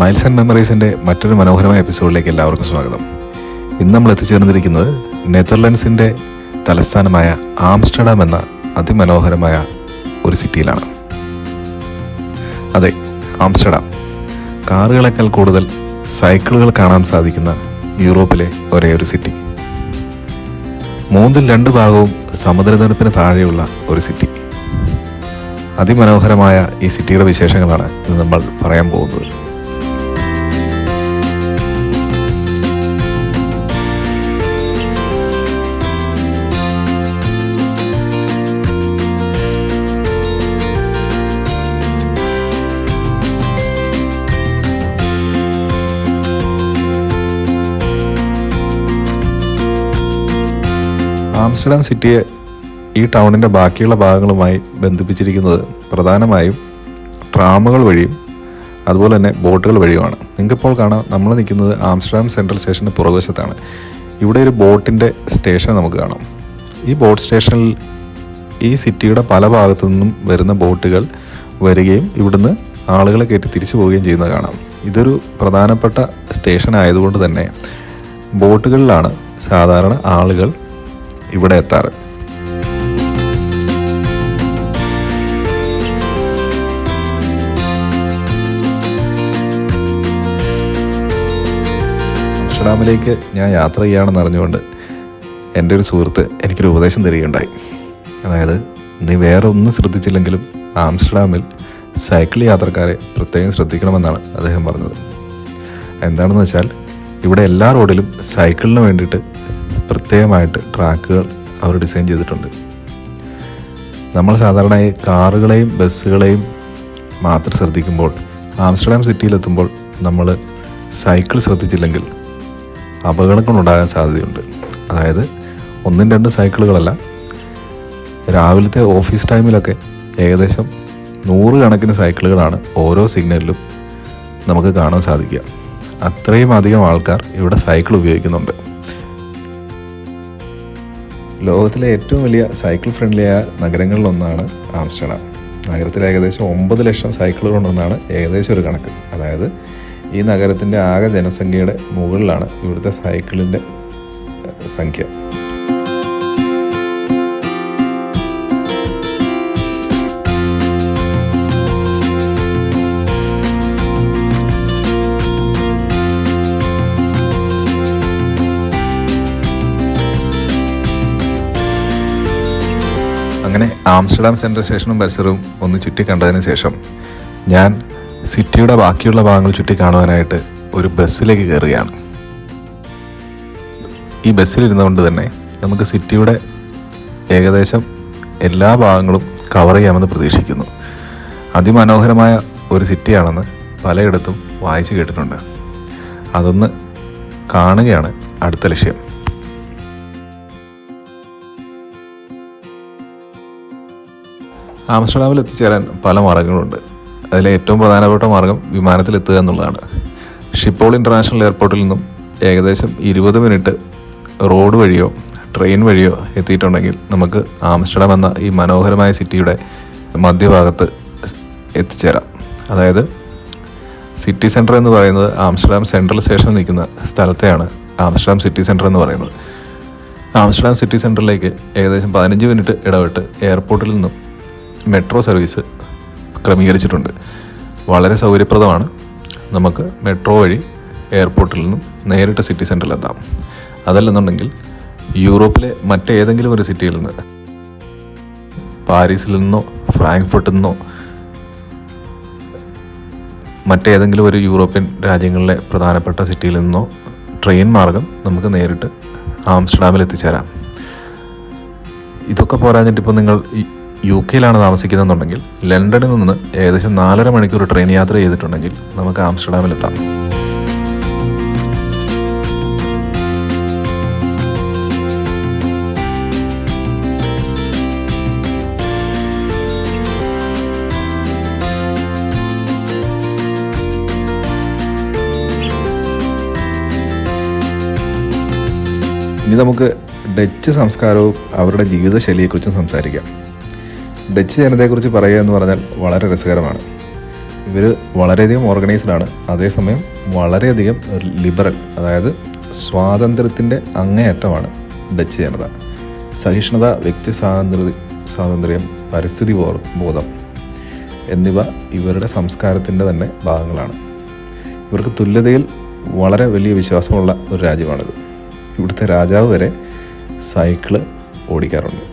Miles and മെമ്മറീസിന്റെ മറ്റൊരു മനോഹരമായ എപ്പിസോഡിലേക്ക് എല്ലാവർക്കും സ്വാഗതം. ഇന്ന് നമ്മൾ എത്തിച്ചേർന്നിരിക്കുന്നത് നെതർലൻഡ്സിന്റെ തലസ്ഥാനമായ ആംസ്റ്റർഡാം എന്ന അതിമനോഹരമായ ഒരു സിറ്റിയിലാണ് അതെ ആംസ്റ്റർഡാം. കാറുകളെക്കാൾ കൂടുതൽ സൈക്കിളുകൾ കാണാൻ സാധിക്കുന്ന യൂറോപ്പിലെ ഒരേ ഒരു സിറ്റി മൂന്നിൽ രണ്ട് ഭാഗവും സമുദ്രനിരപ്പിന് താഴെയുള്ള ഒരു സിറ്റി അതിമനോഹരമായ ഈ സിറ്റിയുടെ വിശേഷങ്ങളാണ് ഇന്ന് നമ്മൾ പറയാൻ പോകുന്നത്. ആംസ്റ്റർഡാം സിറ്റിയെ ഈ ടൗണിന്റെ ബാക്കിയുള്ള ഭാഗങ്ങളുമായി ബന്ധിപ്പിച്ചിരിക്കുന്നത് പ്രധാനമായും ട്രാമുകൾ വഴിയും അതുപോലെ തന്നെ ബോട്ടുകൾ വഴിയുമാണ്. നിങ്ങൾക്കിപ്പോൾ കാണാം നമ്മൾ നിൽക്കുന്നത് ആംസ്റ്റർഡാം സെൻട്രൽ സ്റ്റേഷന്റെ പുറകുവശത്താണ്. ഇവിടെ ഒരു ബോട്ടിന്റെ സ്റ്റേഷൻ നമുക്ക് കാണാം. ഈ ബോട്ട് സ്റ്റേഷനിൽ ഈ സിറ്റിയുടെ പല ഭാഗത്തു നിന്നും വരുന്ന ബോട്ടുകൾ വരികയും ഇവിടുന്ന് ആളുകളെ കയറ്റി തിരിച്ചു പോവുകയും ചെയ്യുന്നത് കാണാം. ഇതൊരു പ്രധാനപ്പെട്ട സ്റ്റേഷൻ ആയതുകൊണ്ട് തന്നെ ബോട്ടുകളിലാണ് സാധാരണ ആളുകൾ ഇവിടെ എത്താറ്. ആംസ്റ്റർഡാമിലേക്ക് ഞാൻ യാത്ര ചെയ്യുകയാണെന്ന് അറിഞ്ഞുകൊണ്ട് എന്റെ ഒരു സുഹൃത്ത് എനിക്കൊരു ഉപദേശം തരികയുണ്ടായി. അതായത് നീ വേറെ ഒന്നും ശ്രദ്ധിച്ചില്ലെങ്കിലും ആംസ്റ്റർഡാമിൽ സൈക്കിൾ യാത്രക്കാരെ പ്രത്യേകം ശ്രദ്ധിക്കണമെന്നാണ് അദ്ദേഹം പറഞ്ഞത്. എന്താണെന്ന് വെച്ചാൽ ഇവിടെ എല്ലാ റോഡിലും സൈക്കിളിന് വേണ്ടിയിട്ട് പ്രത്യേകമായിട്ട് ട്രാക്കുകൾ അവർ ഡിസൈൻ ചെയ്തിട്ടുണ്ട്. നമ്മൾ സാധാരണയായി കാറുകളെയും ബസ്സുകളെയും മാത്രം ശ്രദ്ധിക്കുമ്പോൾ ആംസ്റ്റർഡാം സിറ്റിയിലെത്തുമ്പോൾ നമ്മൾ സൈക്കിൾ ശ്രദ്ധിച്ചില്ലെങ്കിൽ അപകടങ്ങളുണ്ടാകാൻ സാധ്യതയുണ്ട്. അതായത് ഒന്നും രണ്ടും സൈക്കിളുകളല്ല രാവിലത്തെ ഓഫീസ് ടൈമിലൊക്കെ ഏകദേശം നൂറുകണക്കിന് സൈക്കിളുകളാണ് ഓരോ സിഗ്നലിലും നമുക്ക് കാണാൻ സാധിക്കുക. അത്രയും അധികം ആൾക്കാർ ഇവിടെ സൈക്കിൾ ഉപയോഗിക്കുന്നുണ്ട്. ലോകത്തിലെ ഏറ്റവും വലിയ സൈക്കിൾ ഫ്രണ്ട്ലിയായ നഗരങ്ങളിലൊന്നാണ് ആംസ്റ്റർഡാം. നഗരത്തിൽ ഏകദേശം ഒമ്പത് ലക്ഷം സൈക്കിളുകളുണ്ടെന്നാണ് ഏകദേശം ഒരു കണക്ക്. അതായത് ഈ നഗരത്തിന്റെ ആകെ ജനസംഖ്യയുടെ മുകളിലാണ് ഇവിടുത്തെ സൈക്കിളിന്റെ സംഖ്യ. ആംസ്റ്റർഡാം സെൻട്രൽ സ്റ്റേഷനും പരിസരവും ഒന്ന് ചുറ്റി കണ്ടതിന് ശേഷം ഞാൻ സിറ്റിയുടെ ബാക്കിയുള്ള ഭാഗങ്ങൾ ചുറ്റി കാണുവാനായിട്ട് ഒരു ബസ്സിലേക്ക് കയറുകയാണ്. ഈ ബസ്സിലിരുന്നുകൊണ്ട് തന്നെ നമുക്ക് സിറ്റിയുടെ ഏകദേശം എല്ലാ ഭാഗങ്ങളും കവർ ചെയ്യാമെന്ന് പ്രതീക്ഷിക്കുന്നു. അതിമനോഹരമായ ഒരു സിറ്റിയാണെന്ന് പലയിടത്തും വായിച്ചു കേട്ടിട്ടുണ്ട്. അതൊന്ന് കാണുകയാണ് അടുത്ത ലക്ഷ്യം. ആംസ്റ്റർഡാമിൽ എത്തിച്ചേരാൻ പല മാർഗങ്ങളുണ്ട്. അതിലെ ഏറ്റവും പ്രധാനപ്പെട്ട മാർഗം വിമാനത്തിൽ എത്തുക എന്നുള്ളതാണ്. ഷിപ്പോൾ ഇന്റർനാഷണൽ എയർപോർട്ടിൽ നിന്നും ഏകദേശം ഇരുപത് മിനിറ്റ് റോഡ് വഴിയോ ട്രെയിൻ വഴിയോ എത്തിയിട്ടുണ്ടെങ്കിൽ നമുക്ക് ആംസ്റ്റർഡാം എന്ന ഈ മനോഹരമായ സിറ്റിയുടെ മധ്യഭാഗത്ത് എത്തിച്ചേരാം. അതായത് സിറ്റി സെന്റർ എന്ന് പറയുന്നത് ആംസ്റ്റർഡാം സെൻട്രൽ സ്റ്റേഷൻ നിൽക്കുന്ന സ്ഥലത്തെയാണ് ആംസ്റ്റർഡാം സിറ്റി സെന്റർ എന്ന് പറയുന്നത്. ആംസ്റ്റർഡാം സിറ്റി സെന്ററിലേക്ക് ഏകദേശം പതിനഞ്ച് മിനിറ്റ് ഇടവിട്ട് എയർപോർട്ടിൽ നിന്നും മെട്രോ സർവീസ് ക്രമീകരിച്ചിട്ടുണ്ട്. വളരെ സൗകര്യപ്രദമാണ്. നമുക്ക് മെട്രോ വഴി എയർപോർട്ടിൽ നിന്നും നേരിട്ട് സിറ്റി സെന്ററിലെത്താം അതല്ലെന്നുണ്ടെങ്കിൽ യൂറോപ്പിലെ മറ്റേതെങ്കിലും ഒരു സിറ്റിയിൽ നിന്ന് പാരീസിൽ നിന്നോ ഫ്രാങ്ക്ഫർട്ടിൽ നിന്നോ മറ്റേതെങ്കിലും ഒരു യൂറോപ്യൻ രാജ്യങ്ങളിലെ പ്രധാനപ്പെട്ട സിറ്റിയിൽ നിന്നോ ട്രെയിൻ മാർഗം നമുക്ക് നേരിട്ട് ആംസ്റ്റർഡാമിൽ എത്തിച്ചേരാം. ഇതൊക്കെ പോരാഞ്ഞിട്ട് ഇപ്പോൾ നിങ്ങൾ യു കെയിലാണ് താമസിക്കുന്നതെന്നുണ്ടെങ്കിൽ ലണ്ടനിൽ നിന്ന് ഏകദേശം നാലര മണിക്കൂർ ട്രെയിൻ യാത്ര ചെയ്തിട്ടുണ്ടെങ്കിൽ നമുക്ക് ആംസ്റ്റർഡാമിലെത്താം ഇനി നമുക്ക് ഡച്ച് സംസ്കാരവും അവരുടെ ജീവിതശൈലിയെക്കുറിച്ചും സംസാരിക്കാം. ഡച്ച് ജനതയെക്കുറിച്ച് പറയുക എന്ന് പറഞ്ഞാൽ വളരെ രസകരമാണ്. ഇവർ വളരെയധികം ഓർഗനൈസ്ഡ് ആണ്. അതേസമയം വളരെയധികം ലിബറൽ അതായത് സ്വാതന്ത്ര്യത്തിന്റെ അങ്ങേയറ്റമാണ് ഡച്ച് ജനത. സഹിഷ്ണുത വ്യക്തി സ്വാതന്ത്ര്യ സ്വാതന്ത്ര്യം പരിസ്ഥിതി ബോധം എന്നിവ ഇവരുടെ സംസ്കാരത്തിന്റെ തന്നെ ഭാഗങ്ങളാണ്. ഇവർക്ക് തുല്യതയിൽ വളരെ വലിയ വിശ്വാസമുള്ള ഒരു രാജ്യമാണിത്. ഇവിടുത്തെ രാജാവ് വരെ സൈക്കിൾ ഓടിക്കാറുണ്ട്.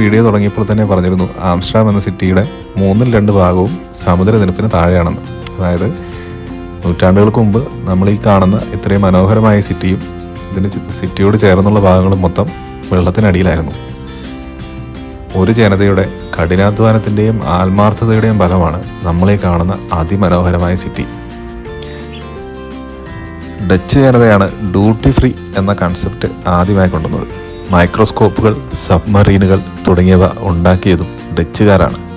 വീഡിയോ തുടങ്ങിയപ്പോൾ തന്നെ പറഞ്ഞിരുന്നു ആംസ്ട്രാം എന്ന സിറ്റിയുടെ മൂന്നിൽ രണ്ട് ഭാഗവും സമുദ്രനിരപ്പിന് താഴെയാണെന്ന്. അതായത് നൂറ്റാണ്ടുകൾക്ക് മുമ്പ് നമ്മൾ ഈ കാണുന്ന ഇത്രയും മനോഹരമായ സിറ്റിയും ഇതിന് സിറ്റിയോട് ചേർന്നുള്ള ഭാഗങ്ങളും മൊത്തം വെള്ളത്തിനടിയിലായിരുന്നു. ഒരു ജനതയുടെ കഠിനാധ്വാനത്തിന്റെയും ആത്മാർത്ഥതയുടെയും ഫലമാണ് നമ്മളീ കാണുന്ന അതിമനോഹരമായ സിറ്റി ഡച്ച് ജനതയാണ് ഡ്യൂട്ടി ഫ്രീ എന്ന കൺസെപ്റ്റ് ആദ്യമായി കൊണ്ടുവന്നത്. മൈക്രോസ്കോപ്പുകൾ സബ്മറീനുകൾ തുടങ്ങിയവ ഉണ്ടാക്കിയതും ഡച്ചുകാരാണ്.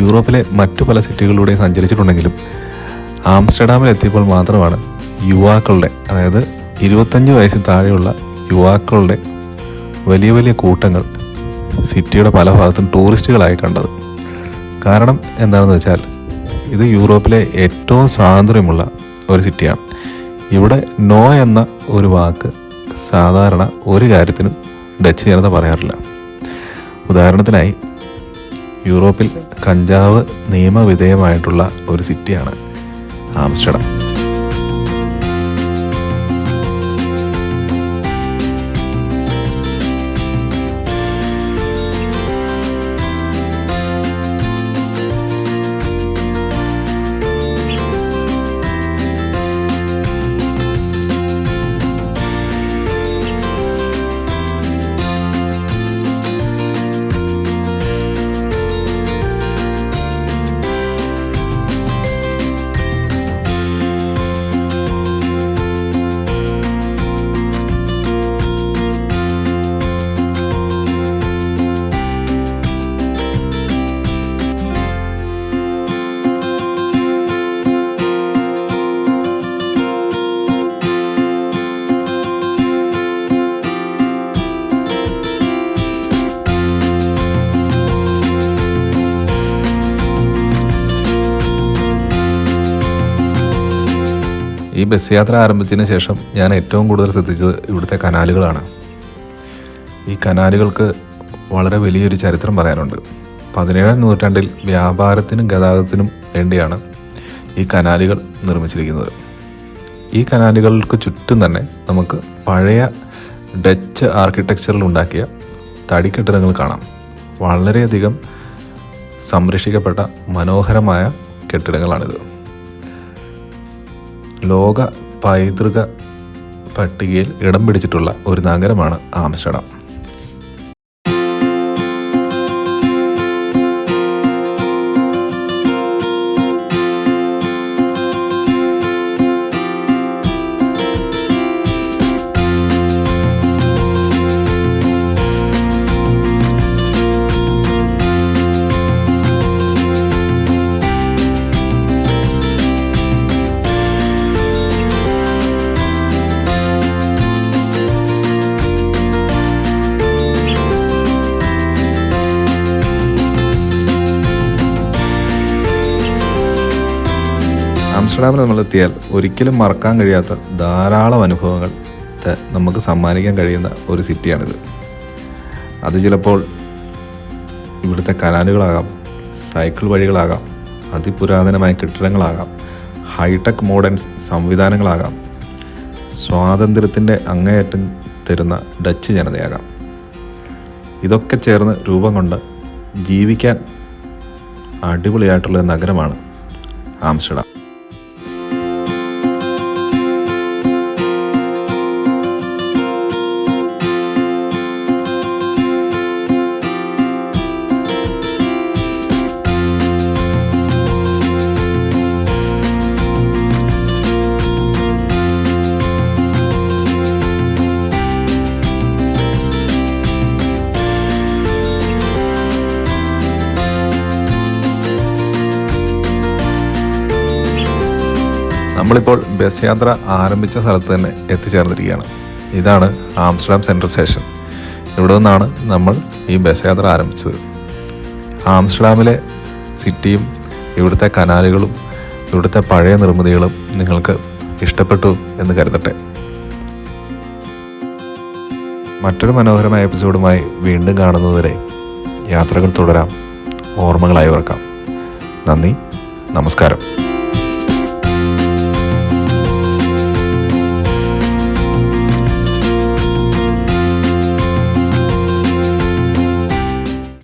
യൂറോപ്പിലെ മറ്റു പല സിറ്റികളിലൂടെ സഞ്ചരിച്ചിട്ടുണ്ടെങ്കിലും ആംസ്റ്റർഡാമിൽ എത്തിയപ്പോൾ മാത്രമാണ് യുവാക്കളുടെ അതായത് ഇരുപത്തഞ്ച് വയസ്സിൽ താഴെയുള്ള യുവാക്കളുടെ വലിയ വലിയ കൂട്ടങ്ങൾ സിറ്റിയുടെ പല ഭാഗത്തും ടൂറിസ്റ്റുകളായി കണ്ടത്. കാരണം എന്താണെന്ന് വെച്ചാൽ ഇത് യൂറോപ്പിലെ ഏറ്റവും സ്വാതന്ത്ര്യമുള്ള ഒരു സിറ്റിയാണ്. ഇവിടെ നോ എന്ന ഒരു വാക്ക് സാധാരണ ഒരു കാര്യത്തിനും ഡച്ച് ജനത പറയാറില്ല. ഉദാഹരണത്തിനായി യൂറോപ്പിൽ കഞ്ചാവ് നിയമവിധേയമായിട്ടുള്ള ഒരു സിറ്റിയാണ് ആംസ്റ്റർഡം. ഈ ബസ് യാത്ര ആരംഭിച്ചതിന് ശേഷം ഞാൻ ഏറ്റവും കൂടുതൽ ശ്രദ്ധിച്ചത് ഇവിടുത്തെ കനാലുകളാണ്. ഈ കനാലുകൾക്ക് വളരെ വലിയൊരു ചരിത്രം പറയാനുണ്ട്. പതിനേഴാം നൂറ്റാണ്ടിൽ വ്യാപാരത്തിനും ഗതാഗതത്തിനും വേണ്ടിയാണ് ഈ കനാലുകൾ നിർമ്മിച്ചിരിക്കുന്നത്. ഈ കനാലുകൾക്ക് ചുറ്റും തന്നെ നമുക്ക് പഴയ ഡച്ച് ആർക്കിടെക്ചറിൽ ഉണ്ടാക്കിയ തടിക്കെട്ടിടങ്ങൾ കാണാം. വളരെയധികം സംരക്ഷിക്കപ്പെട്ട മനോഹരമായ കെട്ടിടങ്ങളാണിത്. ലോക പൈതൃക പട്ടികയിൽ ഇടം പിടിച്ചിട്ടുള്ള ഒരു നഗരമാണ് ആംസ്റ്റർഡാം. ആംസ്റ്റർഡാമിൽ നമ്മളെത്തിയാൽ ഒരിക്കലും മറക്കാൻ കഴിയാത്ത ധാരാളം അനുഭവങ്ങൾ നമുക്ക് സമ്മാനിക്കാൻ കഴിയുന്ന ഒരു സിറ്റിയാണിത്. അത് ചിലപ്പോൾ ഇവിടുത്തെ കനാലുകളാകാം സൈക്കിൾ വഴികളാകാം അതിപുരാതനമായ കെട്ടിടങ്ങളാകാം ഹൈടെക് മോഡേൺ സംവിധാനങ്ങളാകാം സ്വാതന്ത്ര്യത്തിന്റെ അങ്ങേയറ്റം തരുന്ന ഡച്ച് ജനതയാകാം. ഇതൊക്കെ ചേർന്ന് രൂപം കൊണ്ട് ജീവിക്കാൻ അടിപൊളിയായിട്ടുള്ള നഗരമാണ് ആംസ്റ്റർഡാം. നമ്മളിപ്പോൾ ബസ് യാത്ര ആരംഭിച്ച സ്ഥലത്ത് തന്നെ എത്തിച്ചേർന്നിരിക്കുകയാണ്. ഇതാണ് ആംസ്റ്റർഡാം സെൻട്രൽ സ്റ്റേഷൻ. ഇവിടെ നിന്നാണ് നമ്മൾ ഈ ബസ് യാത്ര ആരംഭിച്ചത്. ആംസ്റ്റർഡാമിലെ സിറ്റിയും ഇവിടുത്തെ കനാലുകളും ഇവിടുത്തെ പഴയ നിർമ്മിതികളും നിങ്ങൾക്ക് ഇഷ്ടപ്പെട്ടു എന്ന് കരുതട്ടെ. മറ്റൊരു മനോഹരമായ എപ്പിസോഡുമായി വീണ്ടും കാണുന്നതുവരെ യാത്രകൾ തുടരാം. ഓർമ്മകളായി ഓർക്കാം നന്ദി. നമസ്കാരം.